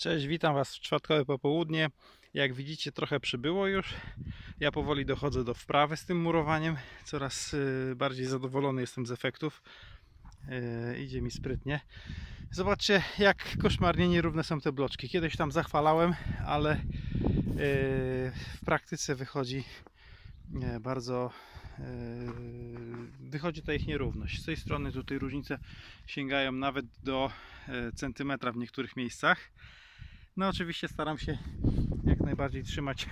Cześć, witam Was w czwartkowe popołudnie. Jak widzicie, trochę przybyło już. Ja powoli dochodzę do wprawy z tym murowaniem. Coraz y, bardziej zadowolony jestem z efektów. Y, Idzie mi sprytnie. Zobaczcie, jak koszmarnie nierówne są te bloczki. Kiedyś tam zachwalałem, ale y, w praktyce wychodzi nie, bardzo. y, Wychodzi ta ich nierówność. Z tej strony tutaj różnice sięgają nawet do e, centymetra w niektórych miejscach. No oczywiście staram się jak najbardziej trzymać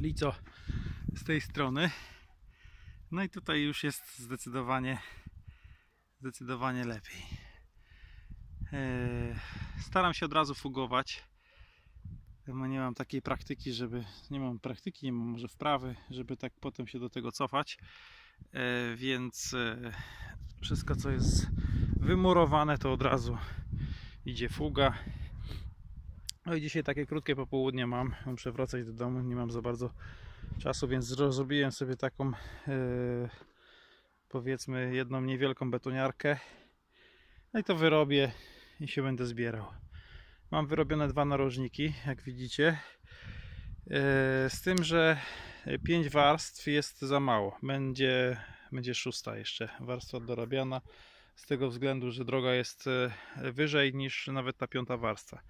lico z tej strony. No i tutaj już jest zdecydowanie zdecydowanie lepiej. E, Staram się od razu fugować. Nie mam takiej praktyki, żeby. Nie mam praktyki, nie mam może wprawy, żeby tak potem się do tego cofać. E, Więc e, wszystko co jest wymurowane to od razu idzie fuga. No i dzisiaj takie krótkie popołudnie mam. Muszę wracać do domu, nie mam za bardzo czasu, więc zro- zrobiłem sobie taką e, powiedzmy jedną niewielką betoniarkę. No i to wyrobię i się będę zbierał. Mam wyrobione dwa narożniki, jak widzicie. E, z tym, że 5 warstw jest za mało. Będzie, będzie szósta jeszcze warstwa dorabiana. Z tego względu, że droga jest e, wyżej niż nawet ta piąta warstwa.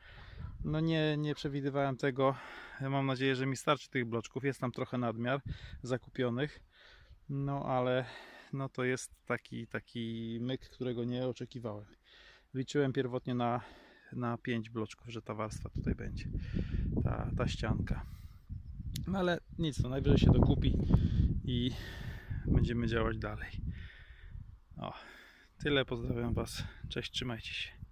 No nie, nie przewidywałem tego. Mam nadzieję, że mi starczy tych bloczków. Jest tam trochę nadmiar zakupionych. No ale no to jest taki, taki myk, którego nie oczekiwałem. Liczyłem pierwotnie na, na 5 bloczków, że ta warstwa tutaj będzie. Ta, ta ścianka. No ale nic, no najwyżej się dokupi i będziemy działać dalej. O, tyle. Pozdrawiam Was. Cześć, trzymajcie się.